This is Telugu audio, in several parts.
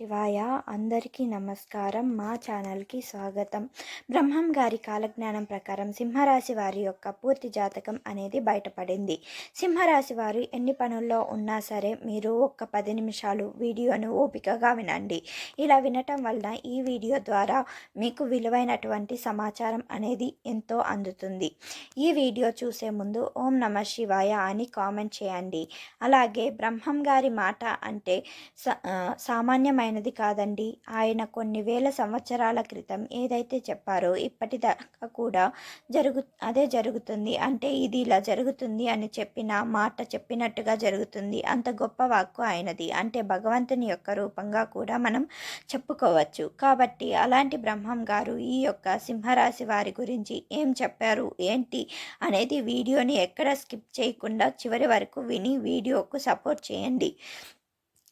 శివాయ అందరికీ నమస్కారం. మా ఛానల్కి స్వాగతం. బ్రహ్మం గారి కాలజ్ఞానం ప్రకారం సింహరాశి వారి యొక్క పూర్తి జాతకం అనేది బయటపడింది. సింహరాశి వారు ఎన్ని పనుల్లో ఉన్నా సరే మీరు ఒక్క పది నిమిషాలు వీడియోను ఓపికగా వినండి. ఇలా వినటం వలన ఈ వీడియో ద్వారా మీకు విలువైనటువంటి సమాచారం అనేది ఎంతో అందుతుంది. ఈ వీడియో చూసే ముందు ఓం నమ శివాయ అని కామెంట్ చేయండి. అలాగే బ్రహ్మం గారి మాట అంటే సామాన్యమైన ఆయనది కాదండి. ఆయన కొన్ని వేల సంవత్సరాల క్రితం ఏదైతే చెప్పారో ఇప్పటిదాకా కూడా జరుగు అదే జరుగుతుంది. అంటే ఇది ఇలా జరుగుతుంది అని చెప్పిన మాట చెప్పినట్టుగా జరుగుతుంది. అంత గొప్ప వాక్కు ఆయనది. అంటే భగవంతుని యొక్క రూపంగా కూడా మనం చెప్పుకోవచ్చు. కాబట్టి అలాంటి బ్రహ్మం గారు ఈ యొక్క సింహరాశి వారి గురించి ఏం చెప్పారు ఏంటి అనేది వీడియోని ఎక్కడ స్కిప్ చేయకుండా చివరి వరకు విని వీడియోకు సపోర్ట్ చేయండి.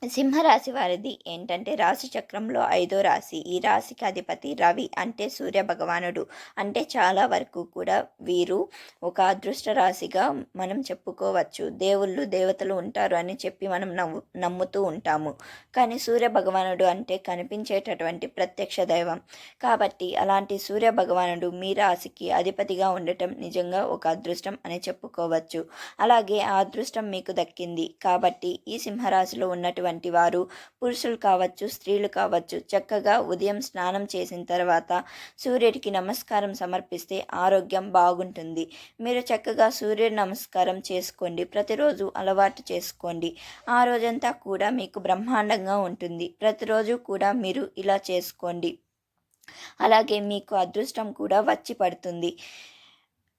సింహరాశి వారిది ఏంటంటే రాశి చక్రంలో ఐదో రాశి. ఈ రాశికి అధిపతి రవి అంటే సూర్య భగవానుడు. అంటే చాలా వరకు కూడా వీరు ఒక అదృష్ట రాశిగా మనం చెప్పుకోవచ్చు. దేవుళ్ళు దేవతలు ఉంటారు అని చెప్పి మనం నవ్వు నమ్ముతూ ఉంటాము. కానీ సూర్య భగవానుడు అంటే కనిపించేటటువంటి ప్రత్యక్ష దైవం. కాబట్టి అలాంటి సూర్య భగవానుడు మీ రాశికి అధిపతిగా ఉండటం నిజంగా ఒక అదృష్టం అని చెప్పుకోవచ్చు. అలాగే ఆ అదృష్టం మీకు దక్కింది. కాబట్టి ఈ సింహరాశిలో ఉన్నటువంటి వంటి వారు పురుషులు కావచ్చు స్త్రీలు కావచ్చు చక్కగా ఉదయం స్నానం చేసిన తర్వాత సూర్యుడికి నమస్కారం సమర్పిస్తే ఆరోగ్యం బాగుంటుంది. మీరు చక్కగా సూర్యుడి నమస్కారం చేసుకోండి ప్రతిరోజు అలవాటు చేసుకోండి. ఆ రోజంతా కూడా మీకు బ్రహ్మాండంగా ఉంటుంది. ప్రతిరోజు కూడా మీరు ఇలా చేసుకోండి. అలాగే మీకు అదృష్టం కూడా వచ్చి పడుతుంది.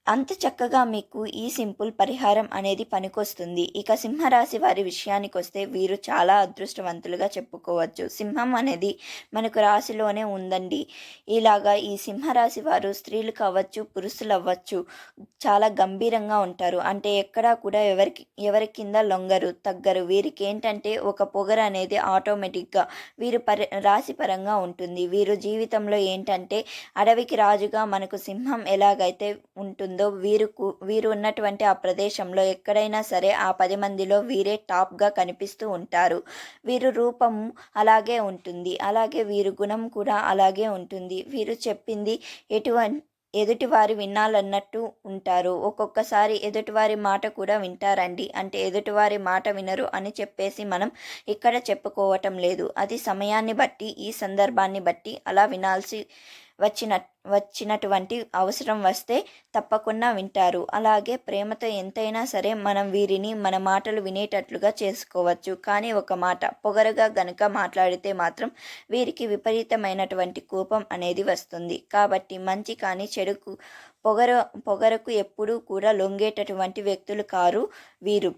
అంత చక్కగా మీకు ఈ సింపుల్ పరిహారం అనేది పనికొస్తుంది. ఇక సింహరాశి వారి విషయానికి వస్తే వీరు చాలా అదృష్టవంతులుగా చెప్పుకోవచ్చు. సింహం అనేది మనకు రాశిలోనే ఉందండి. ఇలాగా ఈ సింహరాశి వారు స్త్రీలు కావచ్చు పురుషులు అవ్వచ్చు చాలా గంభీరంగా ఉంటారు. అంటే ఎక్కడా కూడా ఎవరికి ఎవరి కింద లొంగరు తగ్గరు. వీరికి ఏంటంటే ఒక పొగరు అనేది ఆటోమేటిక్గా వీరు పరి రాశిపరంగా ఉంటుంది. వీరు జీవితంలో ఏంటంటే అడవికి రాజుగా మనకు సింహం ఎలాగైతే ఉంటుంది వీరుకు వీరు ఉన్నటువంటి ఆ ప్రదేశంలో ఎక్కడైనా సరే ఆ పది మందిలో వీరే టాప్గా కనిపిస్తూ ఉంటారు. వీరు రూపం అలాగే ఉంటుంది. అలాగే వీరు గుణం కూడా అలాగే ఉంటుంది. వీరు చెప్పింది ఎటువంటి ఎదుటివారి వినాలన్నట్టు ఉంటారు. ఒక్కొక్కసారి ఎదుటివారి మాట కూడా వింటారండి. అంటే ఎదుటివారి మాట వినరు అని చెప్పేసి మనం ఇక్కడ చెప్పుకోవటం లేదు. అది సమయాన్ని బట్టి ఈ సందర్భాన్ని బట్టి అలా వినాల్సి వచ్చిన వచ్చినటువంటి అవసరం వస్తే తప్పకుండా వింటారు. అలాగే ప్రేమతో ఎంతైనా సరే మనం వీరిని మన మాటలు వినేటట్లుగా చేసుకోవచ్చు. కానీ ఒక మాట పొగరుగా గనుక మాట్లాడితే మాత్రం వీరికి విపరీతమైనటువంటి కోపం అనేది వస్తుంది. కాబట్టి మంచి కానీ చెడుకు పొగర పొగరకు ఎప్పుడూ కూడా లొంగేటటువంటి వ్యక్తులు కారు వీరు.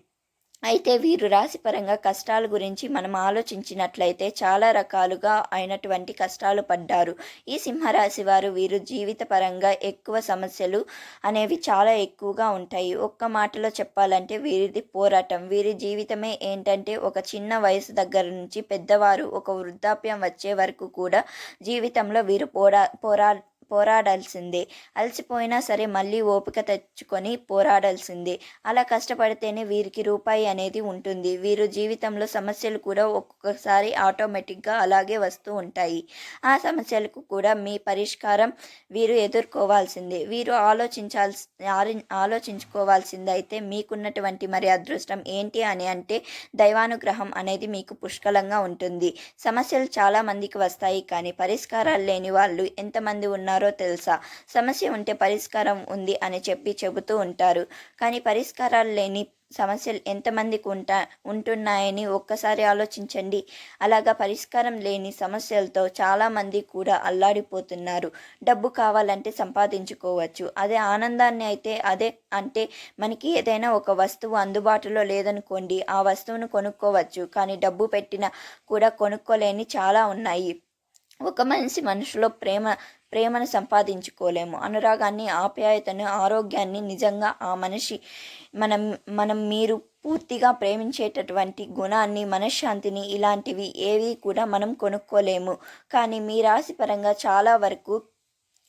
అయితే వీరు రాశిపరంగా కష్టాల గురించి మనం ఆలోచించినట్లయితే చాలా రకాలుగా అయినటువంటి కష్టాలు పడ్డారు. ఈ సింహరాశి వారు వీరు జీవిత పరంగా ఎక్కువ సమస్యలు అనేవి చాలా ఎక్కువగా ఉంటాయి. ఒక్క మాటలో చెప్పాలంటే వీరిది పోరాటం. వీరి జీవితమే ఏంటంటే ఒక చిన్న వయసు దగ్గర నుంచి పెద్దవారు ఒక వృద్ధాప్యం వచ్చే వరకు కూడా జీవితంలో వీరు పోరా పోరా పోరాడాల్సిందే. అలసిపోయినా సరే మళ్ళీ ఓపిక తెచ్చుకొని పోరాడాల్సిందే. అలా కష్టపడితేనే వీరికి రూపాయి అనేది ఉంటుంది. వీరు జీవితంలో సమస్యలు కూడా ఒక్కొక్కసారి ఆటోమేటిక్గా అలాగే వస్తూ ఉంటాయి. ఆ సమస్యలకు కూడా మీ పరిష్కారం వీరు ఎదుర్కోవాల్సిందే. వీరు ఆలోచించాల్సి ఆరి- ఆలోచించుకోవాల్సింది. అయితే మీకున్నటువంటి మరి అదృష్టం ఏంటి అని అంటే దైవానుగ్రహం అనేది మీకు పుష్కలంగా ఉంటుంది. సమస్యలు చాలా మందికి వస్తాయి కానీ పరిష్కారాలు లేని వాళ్ళు ఎంతమంది ఉన్నారు? తెలుసా? సమస్య ఉంటే పరిష్కారం ఉంది అని చెప్పి చెబుతూ ఉంటారు. కానీ పరిష్కారాలు లేని సమస్యలు ఎంతమందికి ఉంటా ఉంటున్నాయని ఒక్కసారి ఆలోచించండి. అలాగా పరిష్కారం లేని సమస్యలతో చాలామంది కూడా అల్లాడిపోతున్నారు. డబ్బు కావాలంటే సంపాదించుకోవచ్చు. అదే ఆనందాన్ని అయితే అదే అంటే మనకి ఏదైనా ఒక వస్తువు అందుబాటులో లేదనుకోండి ఆ వస్తువును కొనుక్కోవచ్చు. కానీ డబ్బు పెట్టినా కూడా కొనుక్కోలేని చాలా ఉన్నాయి. ఒక మనిషి మనుషులో ప్రేమ ప్రేమను సంపాదించుకోలేము. అనురాగాన్ని ఆప్యాయతను ఆరోగ్యాన్ని నిజంగా ఆ మనిషి మనం మనం మీరు పూర్తిగా ప్రేమించేటటువంటి గుణాన్ని మనశ్శాంతిని ఇలాంటివి ఏవి కూడా మనం కొనుక్కోలేము. కానీ మీ రాశి పరంగా చాలా వరకు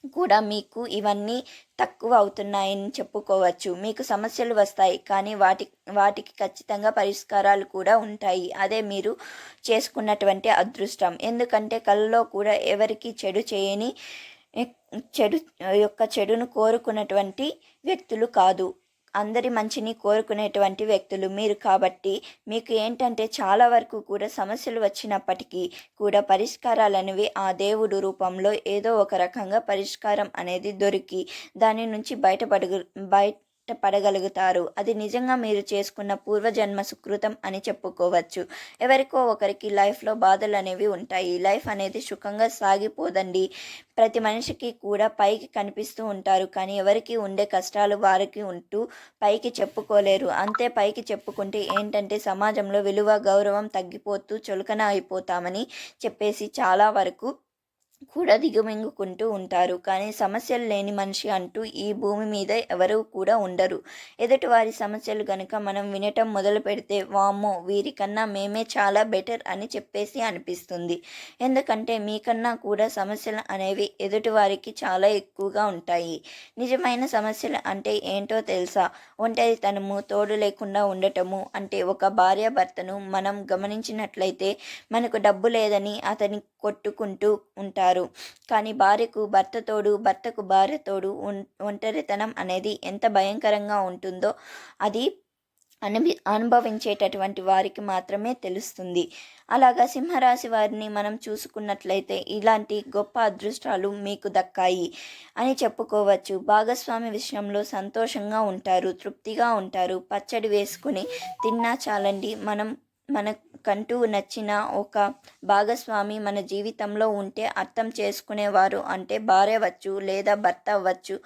కూడా మీకు ఇవన్నీ తక్కువ అవుతున్నాయని చెప్పుకోవచ్చు. మీకు సమస్యలు వస్తాయి కానీ వాటి వాటికి ఖచ్చితంగా పరిష్కారాలు కూడా ఉంటాయి. అదే మీరు చేసుకున్నటువంటి అదృష్టం. ఎందుకంటే కళ్ళలో కూడా ఎవరికి చెడు చేయని చెడు యొక్క చెడును కోరుకున్నటువంటి వ్యక్తులు కాదు. అందరి మంచిని కోరుకునేటువంటి వ్యక్తులు మీరు కాబట్టి మీకు ఏంటంటే చాలా వరకు కూడా సమస్యలు వచ్చినప్పటికీ కూడా పరిష్కారాలు అనేవి ఆ దేవుడు రూపంలో ఏదో ఒక రకంగా పరిష్కారం అనేది దొరికి దాని నుంచి బయటపడు బయట పడగలుగుతారు అది నిజంగా మీరు చేసుకున్న పూర్వజన్మ సుకృతం అని చెప్పుకోవచ్చు. ఎవరికో ఒకరికి లైఫ్లో బాధలు అనేవి ఉంటాయి. లైఫ్ అనేది సుఖంగా సాగిపోదండి. ప్రతి మనిషికి కూడా పైకి కనిపిస్తూ ఉంటారు. కానీ ఎవరికి ఉండే కష్టాలు వారికి ఉంటూ పైకి చెప్పుకోలేరు. అంతే పైకి చెప్పుకుంటే ఏంటంటే సమాజంలో విలువ గౌరవం తగ్గిపోతూ చులకన అయిపోతామని చెప్పేసి చాలా వరకు కూడా దిగుమింగుకుంటూ ఉంటారు. కానీ సమస్యలు లేని మనిషి అంటూ ఈ భూమి మీద ఎవరు కూడా ఉండరు. ఎదుటివారి సమస్యలు కనుక మనం వినటం మొదలు పెడితే వామ్మో వీరికన్నా మేమే చాలా బెటర్ అని చెప్పేసి అనిపిస్తుంది. ఎందుకంటే మీకన్నా కూడా సమస్యలు అనేవి ఎదుటివారికి చాలా ఎక్కువగా ఉంటాయి. నిజమైన సమస్యలు అంటే ఏంటో తెలుసా? ఒంటరితనము తోడు లేకుండా ఉండటము అంటే ఒక భార్యాభర్తను మనం గమనించినట్లయితే మనకు డబ్బు లేదని అతని కొట్టుకుంటూ ఉంటారు. కానీ భార్యకు భర్త తోడు భర్తకు భార్య తోడు ఒంటరితనం అనేది ఎంత భయంకరంగా ఉంటుందో అది అనుభి అనుభవించేటటువంటి వారికి మాత్రమే తెలుస్తుంది. అలాగా సింహరాశి వారిని మనం చూసుకున్నట్లయితే ఇలాంటి గొప్ప అదృష్టాలు మీకు దక్కాయి అని చెప్పుకోవచ్చు. భాగస్వామి విషయంలో సంతోషంగా ఉంటారు తృప్తిగా ఉంటారు. పచ్చడి వేసుకుని తిన్నా చాలండి. మనం మనకంటూ నచ్చిన ఒక భాగస్వామి మన జీవితంలో ఉంటే అర్థం చేసుకునేవారు అంటే భార్య అవ్వచ్చు లేదా భర్త అవ్వచ్చు.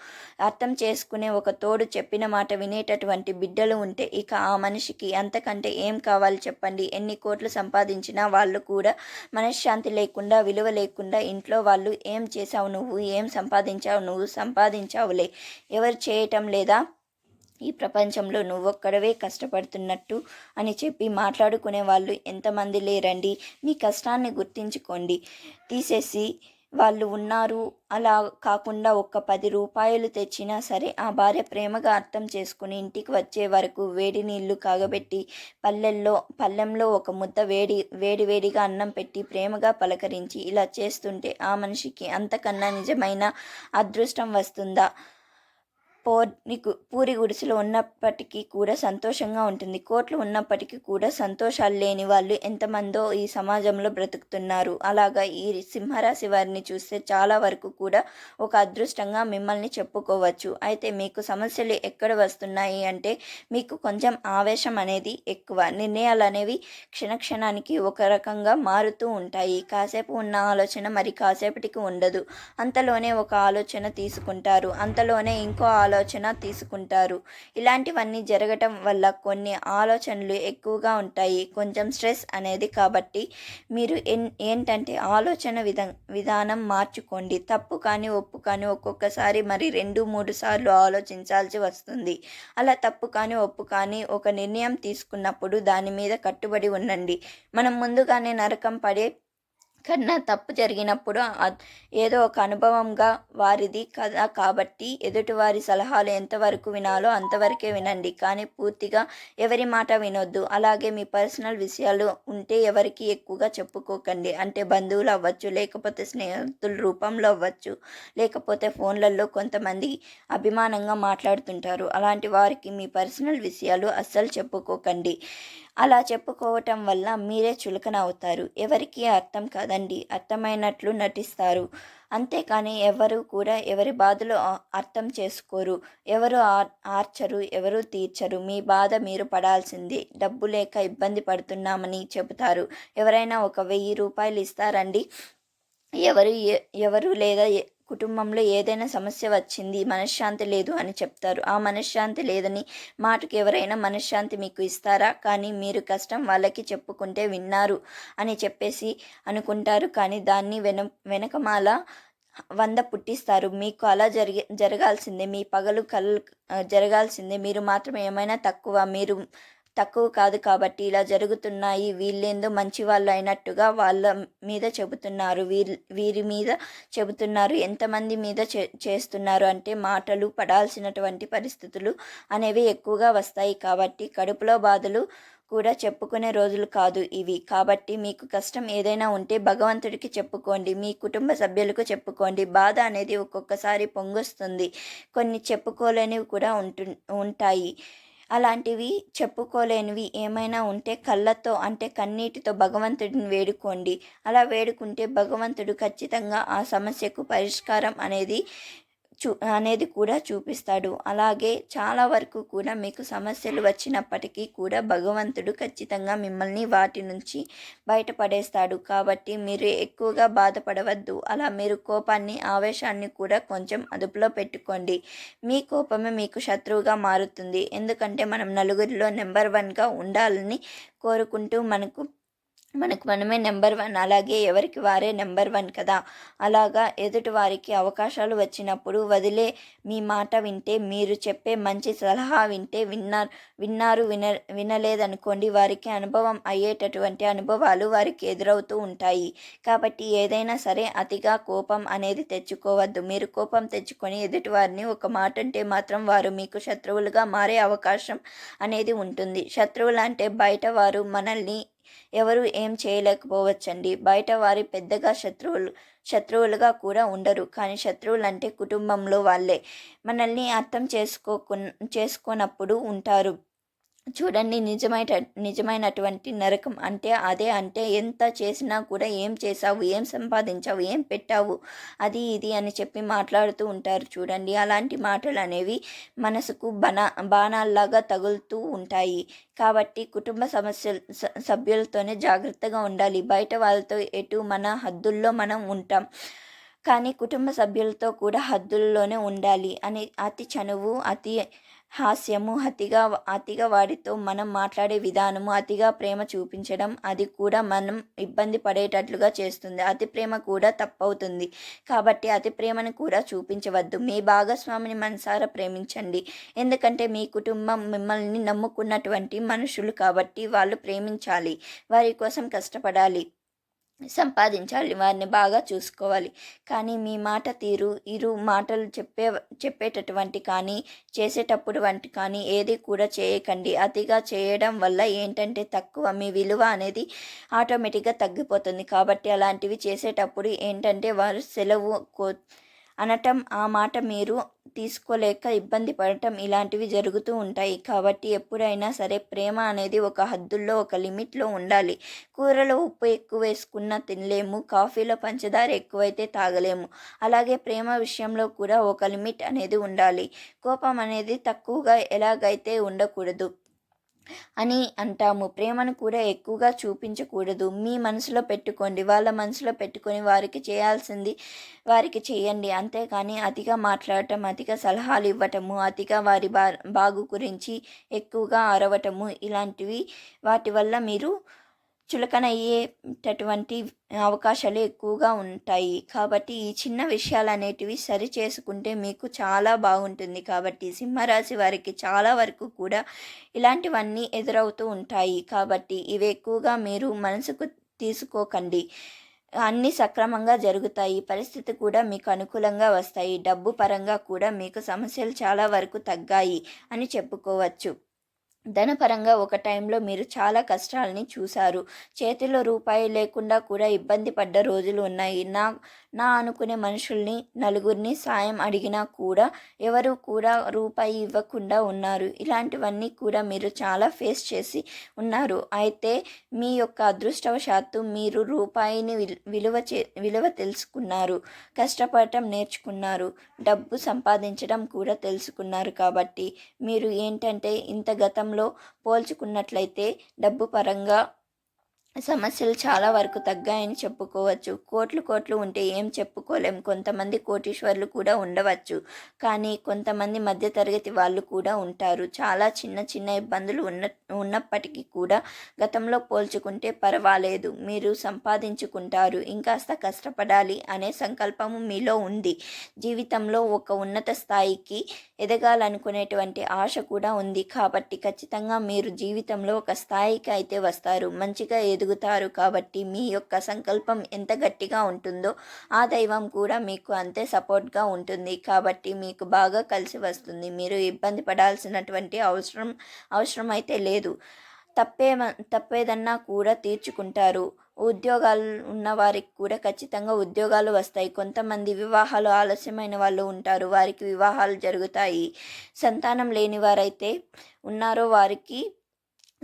అర్థం చేసుకునే ఒక తోడు చెప్పిన మాట వినేటటువంటి బిడ్డలు ఉంటే ఇక ఆ మనిషికి అంతకంటే ఏం కావాలి చెప్పండి. ఎన్ని కోట్లు సంపాదించినా వాళ్ళు కూడా మనశ్శాంతి లేకుండా విలువ లేకుండా ఇంట్లో వాళ్ళు ఏం చేసావు నువ్వు? ఏం సంపాదించావు నువ్వు? సంపాదించావులే. ఎవరు చేయటం లేదా ఈ ప్రపంచంలో నువ్వొక్కడవే కష్టపడుతున్నట్టు అని చెప్పి మాట్లాడుకునే వాళ్ళు ఎంతమంది లేరండి? మీ కష్టాన్ని గుర్తించుకోండి. తీసేసి వాళ్ళు ఉన్నారు. అలా కాకుండా ఒక్క పది రూపాయలు తెచ్చినా సరే ఆ భార్య ప్రేమగా అర్థం చేసుకుని ఇంటికి వచ్చే వరకు వేడి నీళ్ళు కాగబెట్టి పల్లెల్లో పల్లెంలో ఒక ముద్ద వేడి వేడి వేడిగా అన్నం పెట్టి ప్రేమగా పలకరించి ఇలా చేస్తుంటే ఆ మనిషికి అంతకన్నా నిజమైన అదృష్టం వస్తుందా? పోరి పూరి గుడిసెలో ఉన్నప్పటికీ కూడా సంతోషంగా ఉంటుంది. కోట్లు ఉన్నప్పటికీ కూడా సంతోషాలు లేని వాళ్ళు ఎంతమందో ఈ సమాజంలో బ్రతుకుతున్నారు. అలాగా ఈ సింహరాశి వారిని చూస్తే చాలా వరకు కూడా ఒక అదృష్టంగా మిమ్మల్ని చెప్పుకోవచ్చు. అయితే మీకు సమస్యలు ఎక్కడ వస్తున్నాయి అంటే మీకు కొంచెం ఆవేశం అనేది ఎక్కువ. నిర్ణయాలు అనేవి క్షణక్షణానికి ఒక రకంగా మారుతూ ఉంటాయి. కాసేపు ఉన్న ఆలోచన మరి కాసేపటికి ఉండదు. అంతలోనే ఒక ఆలోచన తీసుకుంటారు. అంతలోనే ఇంకో ఆలోచన ఆలోచన తీసుకుంటారు. ఇలాంటివన్నీ జరగటం వల్ల కొన్ని ఆలోచనలు ఎక్కువగా ఉంటాయి. కొంచెం స్ట్రెస్ అనేది కాబట్టి మీరు ఏంటంటే ఆలోచన విధ విధానం మార్చుకోండి. తప్పు కానీ ఒప్పు కానీ ఒక్కొక్కసారి మరి రెండు మూడు సార్లు ఆలోచించాల్సి వస్తుంది. అలా తప్పు కానీ ఒప్పు కానీ ఒక నిర్ణయం తీసుకున్నప్పుడు దాని మీద కట్టుబడి ఉండండి. మనం ముందుగానే నరకం పడే కన్నా తప్పు జరిగినప్పుడు ఏదో ఒక అనుభవంగా వారిది కదా కాబట్టి ఎదుటివారి సలహాలు ఎంతవరకు వినాలో అంతవరకే వినండి. కానీ పూర్తిగా ఎవరి మాట వినొద్దు. అలాగే మీ పర్సనల్ విషయాలు ఉంటే ఎవరికి ఎక్కువగా చెప్పుకోకండి. అంటే బంధువులు అవ్వచ్చు లేకపోతే స్నేహితుల రూపంలో అవ్వచ్చు లేకపోతే ఫోన్లలో కొంతమంది అభిమానంగా మాట్లాడుతుంటారు. అలాంటి వారికి మీ పర్సనల్ విషయాలు అస్సలు చెప్పుకోకండి. అలా చెప్పుకోవటం వల్ల మీరే చులకన అవుతారు. ఎవరికి అర్థం కాదండి. అర్థమైనట్లు నటిస్తారు. అంతేకాని ఎవరు కూడా ఎవరి బాధలు అర్థం చేసుకోరు. ఎవరు ఆర్చరు ఎవరు తీర్చరు. మీ బాధ మీరు పడాల్సింది డబ్బు లేక ఇబ్బంది పడుతున్నామని చెబుతారు. ఎవరైనా ఒక వెయ్యి రూపాయలు ఇస్తారండి. ఎవరు ఎవరు లేదా కుటుంబంలో ఏదైనా సమస్య వచ్చింది మనశ్శాంతి లేదు అని చెప్తారు. ఆ మనశ్శాంతి లేదని మాటకు ఎవరైనా మనశ్శాంతి మీకు ఇస్తారా? కానీ మీరు కష్టం వాళ్ళకి చెప్పుకుంటే విన్నారు అని చెప్పేసి అనుకుంటారు. కానీ దాన్ని వెన వెనకమాల వంద పుట్టిస్తారు. మీకు అలా జరిగే జరగాల్సిందే మీ పగలు కళ్ళు జరగాల్సిందే. మీరు మాత్రం ఏమైనా తక్కువ మీరు తక్కువ కాదు కాబట్టి ఇలా జరుగుతున్నాయి. వీళ్ళేందో మంచి వాళ్ళు అయినట్టుగా వాళ్ళ మీద చెబుతున్నారు. వీరి వీరి మీద చెబుతున్నారు. ఎంతమంది మీద చే చేస్తున్నారు అంటే మాటలు పడాల్సినటువంటి పరిస్థితులు అనేవి ఎక్కువగా వస్తాయి కాబట్టి కడుపులో బాధలు కూడా చెప్పుకునే రోజులు కాదు ఇవి. కాబట్టి మీకు కష్టం ఏదైనా ఉంటే భగవంతుడికి చెప్పుకోండి. మీ కుటుంబ సభ్యులకు చెప్పుకోండి. బాధ అనేది ఒక్కొక్కసారి పొంగొస్తుంది. కొన్ని చెప్పుకోలేనివి కూడా ఉంటు ఉంటాయి. అలాంటివి చెప్పుకోలేనివి ఏమైనా ఉంటే కళ్ళతో అంటే కన్నీటితో భగవంతుడిని వేడుకోండి. అలా వేడుకుంటే భగవంతుడు ఖచ్చితంగా ఆ సమస్యకు పరిష్కారం అనేది చూ అనేది కూడా చూపిస్తాడు. అలాగే చాలా వరకు కూడా మీకు సమస్యలు వచ్చినప్పటికీ కూడా భగవంతుడు ఖచ్చితంగా మిమ్మల్ని వాటి నుంచి బయటపడేస్తాడు. కాబట్టి మీరు ఎక్కువగా బాధపడవద్దు. అలా మీరు కోపాన్ని ఆవేశాన్ని కూడా కొంచెం అదుపులో పెట్టుకోండి. మీ కోపమే మీకు శత్రువుగా మారుతుంది. ఎందుకంటే మనం నలుగురిలో నెంబర్ వన్గా ఉండాలని కోరుకుంటూ మనకు మనకు మనమే నెంబర్ వన్ అలాగే ఎవరికి వారే నెంబర్ వన్ కదా. అలాగా ఎదుటి వారికి అవకాశాలు వచ్చినప్పుడు వదిలే మీ మాట వింటే మీరు చెప్పే మంచి సలహా వింటే విన్నారు విన్నారు విన వినలేదనుకోండి వారికి అనుభవం అయ్యేటటువంటి అనుభవాలు వారికి ఎదురవుతూ ఉంటాయి. కాబట్టి ఏదైనా సరే అతిగా కోపం అనేది తెచ్చుకోవద్దు. మీరు కోపం తెచ్చుకొని ఎదుటి వారిని ఒక మాట అంటే మాత్రం వారు మీకు శత్రువులుగా మారే అవకాశం అనేది ఉంటుంది. శత్రువులు అంటే బయట వారు మనల్ని ఎవరు ఏం చేయలేకపోవచ్చండి. బయట వారి పెద్దగా శత్రువులు శత్రువులుగా కూడా ఉండరు. కానీ శత్రువులు అంటే కుటుంబంలో వాళ్ళే. మనల్ని అర్థం చేసుకోకు చేసుకోనప్పుడు ఉంటారు. చూడండి నిజమైన నిజమైనటువంటి నరకం అంటే అదే అంటే ఎంత చేసినా కూడా ఏం చేసావు ఏం సంపాదించావు ఏం పెట్టావు అది ఇది అని చెప్పి మాట్లాడుతూ ఉంటారు చూడండి. అలాంటి మాటలు అనేవి మనసుకు బన బాణాల్లాగా తగులుతూ ఉంటాయి. కాబట్టి కుటుంబ సమస్యలు సభ్యులతోనే జాగ్రత్తగా ఉండాలి. బయట వాళ్ళతో ఎటు మన హద్దుల్లో మనం ఉంటాం. కానీ కుటుంబ సభ్యులతో కూడా హద్దుల్లోనే ఉండాలి. అని అతి చనువు అతి హాస్యము అతిగా అతిగా వాడితో మనం మాట్లాడే విధానము అతిగా ప్రేమ చూపించడం అది కూడా మనం ఇబ్బంది పడేటట్లుగా చేస్తుంది. అతి ప్రేమ కూడా తప్పవుతుంది. కాబట్టి అతి ప్రేమను కూడా చూపించవద్దు. మీ భాగస్వామిని మనసారా ప్రేమించండి. ఎందుకంటే మీ కుటుంబం మిమ్మల్ని నమ్ముకున్నటువంటి మనుషులు కాబట్టి వాళ్ళు ప్రేమించాలి. వారి కోసం కష్టపడాలి. సంపాదించాలి వారిని బాగా చూసుకోవాలి. కానీ మీ మాట తీరు ఇరు మాటలు చెప్పే చెప్పేటటువంటి కానీ చేసేటప్పుడు వంటి కానీ ఏది కూడా చేయకండి. అతిగా చేయడం వల్ల ఏంటంటే తక్కువ మీ విలువ అనేది ఆటోమేటిక్గా తగ్గిపోతుంది. కాబట్టి అలాంటివి చేసేటప్పుడు ఏంటంటే వారు సెలవు కో అనటం ఆ మాట మీరు తీసుకోలేక ఇబ్బంది పడటం ఇలాంటివి జరుగుతూ ఉంటాయి. కాబట్టి ఎప్పుడైనా సరే ప్రేమ అనేది ఒక హద్దుల్లో ఒక లిమిట్లో ఉండాలి. కూరలో ఉప్పు ఎక్కువ వేసుకున్న తినలేము. కాఫీలో పంచదార ఎక్కువైతే తాగలేము. అలాగే ప్రేమ విషయంలో కూడా ఒక లిమిట్ అనేది ఉండాలి. కోపం అనేది తక్కువగా ఎలాగైతే ఉండకూడదు. అని అంటాము. ప్రేమను కూడా ఎక్కువగా చూపించకూడదు. మీ మనసులో పెట్టుకోండి. వాళ్ళ మనసులో పెట్టుకొని వారికి చేయాల్సింది వారికి చేయండి. అంతేకాని అతిగా మాట్లాడటం అతిగా సలహాలు ఇవ్వటము అతిగా వారి బా బాగు గురించి ఎక్కువగా అరవటము ఇలాంటివి వాటి వల్ల మీరు చులకనయ్యేటటువంటి అవకాశాలు ఎక్కువగా ఉంటాయి. కాబట్టి ఈ చిన్న విషయాలు అనేటివి సరి చేసుకుంటే మీకు చాలా బాగుంటుంది. కాబట్టి సింహరాశి వారికి చాలా వరకు కూడా ఇలాంటివన్నీ ఎదురవుతూ ఉంటాయి. కాబట్టి ఇవి ఎక్కువగా మీరు మనసుకు తీసుకోకండి. అన్నీ సక్రమంగా జరుగుతాయి. పరిస్థితి కూడా మీకు అనుకూలంగా వస్తాయి. డబ్బు పరంగా కూడా మీకు సమస్యలు చాలా వరకు తగ్గాయి అని చెప్పుకోవచ్చు. ధనపరంగా ఒక టైంలో మీరు చాలా కష్టాలని చూశారు. చేతిలో రూపాయి లేకుండా కూడా ఇబ్బంది పడ్డ రోజులు ఉన్నాయి. నా నా అనుకునే మనుషుల్ని నలుగురిని సాయం అడిగినా కూడా ఎవరు కూడా రూపాయి ఇవ్వకుండా ఉన్నారు. ఇలాంటివన్నీ కూడా మీరు చాలా ఫేస్ చేసి ఉన్నారు. అయితే మీ యొక్క అదృష్టవశాత్తు మీరు రూపాయిని విలువ చే విలువ తెలుసుకున్నారు. కష్టపడటం నేర్చుకున్నారు. డబ్బు సంపాదించడం కూడా తెలుసుకున్నారు కాబట్టి మీరు ఏంటంటే ఇంత గతంలో పోల్చుకున్నట్లయితే డబ్బు పరంగా సమస్యలు చాలా వరకు తగ్గాయని చెప్పుకోవచ్చు. కోట్లు కోట్లు ఉంటే ఏం చెప్పుకోలేం. కొంతమంది కోటీశ్వర్లు కూడా ఉండవచ్చు. కానీ కొంతమంది మధ్యతరగతి వాళ్ళు కూడా ఉంటారు. చాలా చిన్న చిన్న ఇబ్బందులు ఉన్న ఉన్నప్పటికీ కూడా గతంలో పోల్చుకుంటే పర్వాలేదు. మీరు సంపాదించుకుంటారు. ఇంకాస్త కష్టపడాలి అనే సంకల్పము మీలో ఉంది. జీవితంలో ఒక ఉన్నత స్థాయికి ఎదగాలనుకునేటువంటి ఆశ కూడా ఉంది. కాబట్టి ఖచ్చితంగా మీరు జీవితంలో ఒక స్థాయికి అయితే వస్తారు. మంచిగా ఏదో ఎదుగుతారు కాబట్టి మీ యొక్క సంకల్పం ఎంత గట్టిగా ఉంటుందో ఆ దైవం కూడా మీకు అంతే సపోర్ట్గా ఉంటుంది. కాబట్టి మీకు బాగా కలిసి వస్తుంది. మీరు ఇబ్బంది పడాల్సినటువంటి అవసరం అవసరం అయితే లేదు. తప్పే తప్పేదన్నా కూడా తీర్చుకుంటారు. ఉద్యోగాలు ఉన్న వారికి కూడా ఖచ్చితంగా ఉద్యోగాలు వస్తాయి. కొంతమంది వివాహాలు ఆలస్యమైన వాళ్ళు ఉంటారు. వారికి వివాహాలు జరుగుతాయి. సంతానం లేని వారైతే ఉన్నారో వారికి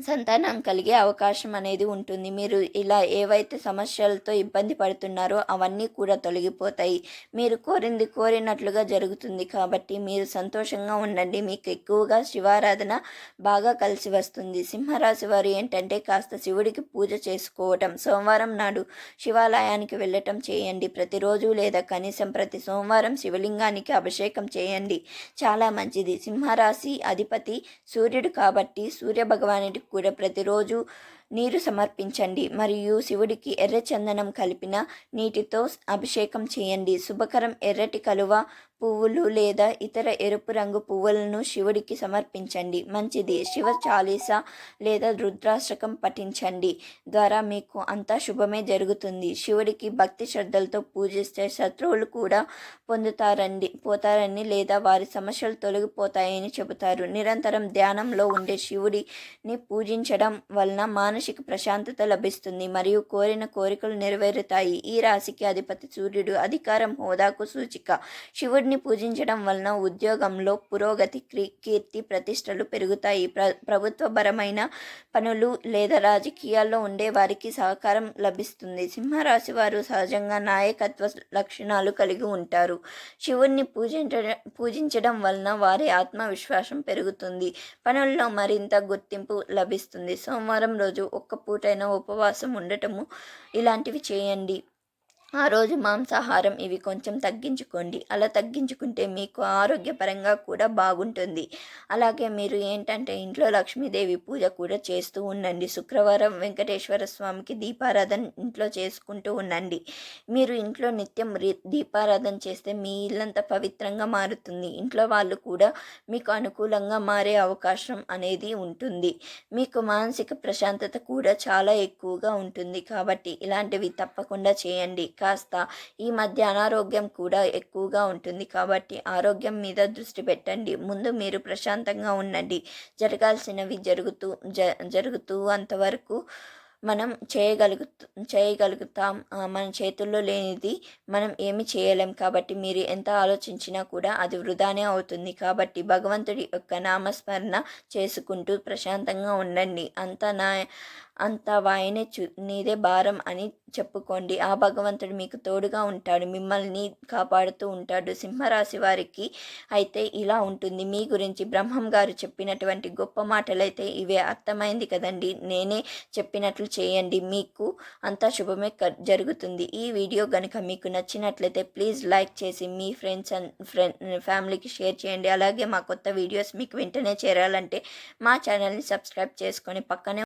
సంతానం కలిగే అవకాశం అనేది ఉంటుంది. మీరు ఇలా ఏవైతే సమస్యలతో ఇబ్బంది పడుతున్నారో అవన్నీ కూడా తొలగిపోతాయి. మీరు కోరింది కోరినట్లుగా జరుగుతుంది కాబట్టి మీరు సంతోషంగా ఉండండి. మీకు ఎక్కువగా శివారాధన బాగా కలిసి వస్తుంది. సింహరాశి వారు ఏంటంటే కాస్త శివుడికి పూజ చేసుకోవటం సోమవారం నాడు శివాలయానికి వెళ్ళటం చేయండి. ప్రతిరోజు లేదా కనీసం ప్రతి సోమవారం శివలింగానికి అభిషేకం చేయండి. చాలా మంచిది. సింహరాశి అధిపతి సూర్యుడు కాబట్టి సూర్య భగవానుడికి కూడా ప్రతిరోజు నీరు సమర్పించండి. మరియు శివుడికి ఎర్ర చందనం కలిపిన నీటితో అభిషేకం చేయండి. శుభకరం ఎర్రటి కలువ పువ్వులు లేదా ఇతర ఎరుపు రంగు పువ్వులను శివుడికి సమర్పించండి. మంచిది. శివ చాలీస లేదా రుద్రాష్టకం పఠించండి ద్వారా మీకు అంతా శుభమే జరుగుతుంది. శివుడికి భక్తి శ్రద్ధలతో పూజిస్తే శత్రువులు కూడా పొందుతారండి పోతారని లేదా వారి సమస్యలు తొలగిపోతాయని చెబుతారు. నిరంతరం ధ్యానంలో ఉండే శివుడిని పూజించడం వలన మానసిక ప్రశాంతత లభిస్తుంది మరియు కోరిన కోరికలు నెరవేరుతాయి. ఈ రాశికి అధిపతి సూర్యుడు అధికారం హోదాకు సూచిక. శివుడి శివుడిని పూజించడం వలన ఉద్యోగంలో పురోగతి కీర్తి ప్రతిష్టలు పెరుగుతాయి. ప్ర ప్రభుత్వపరమైన పనులు లేదా రాజకీయాల్లో ఉండే వారికి సహకారం లభిస్తుంది. సింహరాశి వారు సహజంగా నాయకత్వ లక్షణాలు కలిగి ఉంటారు. శివుణ్ణి పూజించడం పూజించడం వలన వారి ఆత్మవిశ్వాసం పెరుగుతుంది. పనుల్లో మరింత గుర్తింపు లభిస్తుంది. సోమవారం రోజు ఒక్క పూటైన ఉపవాసం ఉండటము ఇలాంటివి చేయండి. ఆ రోజు మాంసాహారం ఇవి కొంచెం తగ్గించుకోండి. అలా తగ్గించుకుంటే మీకు ఆరోగ్యపరంగా కూడా బాగుంటుంది. అలాగే మీరు ఏంటంటే ఇంట్లో లక్ష్మీదేవి పూజ కూడా చేస్తూ ఉండండి. శుక్రవారం వెంకటేశ్వర స్వామికి దీపారాధన ఇంట్లో చేసుకుంటూ ఉండండి. మీరు ఇంట్లో నిత్యం దీపారాధన చేస్తే మీ ఇల్లంతా పవిత్రంగా మారుతుంది. ఇంట్లో వాళ్ళు కూడా మీకు అనుకూలంగా మారే అవకాశం అనేది ఉంటుంది. మీకు మానసిక ప్రశాంతత కూడా చాలా ఎక్కువగా ఉంటుంది. కాబట్టి ఇలాంటివి తప్పకుండా చేయండి. కాస్త ఈ మధ్య అనారోగ్యం కూడా ఎక్కువగా ఉంటుంది. కాబట్టి ఆరోగ్యం మీద దృష్టి పెట్టండి. ముందు మీరు ప్రశాంతంగా ఉండండి. జరగాల్సినవి జరుగుతూ జ జరుగుతూ అంతవరకు మనం చేయగలుగు చేయగలుగుతాం. మన చేతుల్లో లేనిది మనం ఏమి చేయలేం. కాబట్టి మీరు ఎంత ఆలోచించినా కూడా అది వృధానే అవుతుంది. కాబట్టి భగవంతుడి యొక్క నామస్మరణ చేసుకుంటూ ప్రశాంతంగా ఉండండి. అంత నా అంత వాయనే చూ నీదే భారం అని చెప్పుకోండి. ఆ భగవంతుడు మీకు తోడుగా ఉంటాడు. మిమ్మల్ని కాపాడుతూ ఉంటాడు. సింహరాశి వారికి అయితే ఇలా ఉంటుంది. మీ గురించి బ్రహ్మం గారు చెప్పినటువంటి గొప్ప మాటలైతే ఇవే అర్థమైంది కదండి. నేనే చెప్పినట్లు చేయండి. మీకు అంతా శుభమే జరుగుతుంది. ఈ వీడియో కనుక మీకు నచ్చినట్లయితే ప్లీజ్ లైక్ చేసి మీ ఫ్రెండ్స్ అండ్ ఫ్రెండ్ ఫ్యామిలీకి షేర్ చేయండి. అలాగే మా కొత్త వీడియోస్ మీకు వెంటనే చేరాలంటే మా ఛానల్ని సబ్స్క్రైబ్ చేసుకొని పక్కనే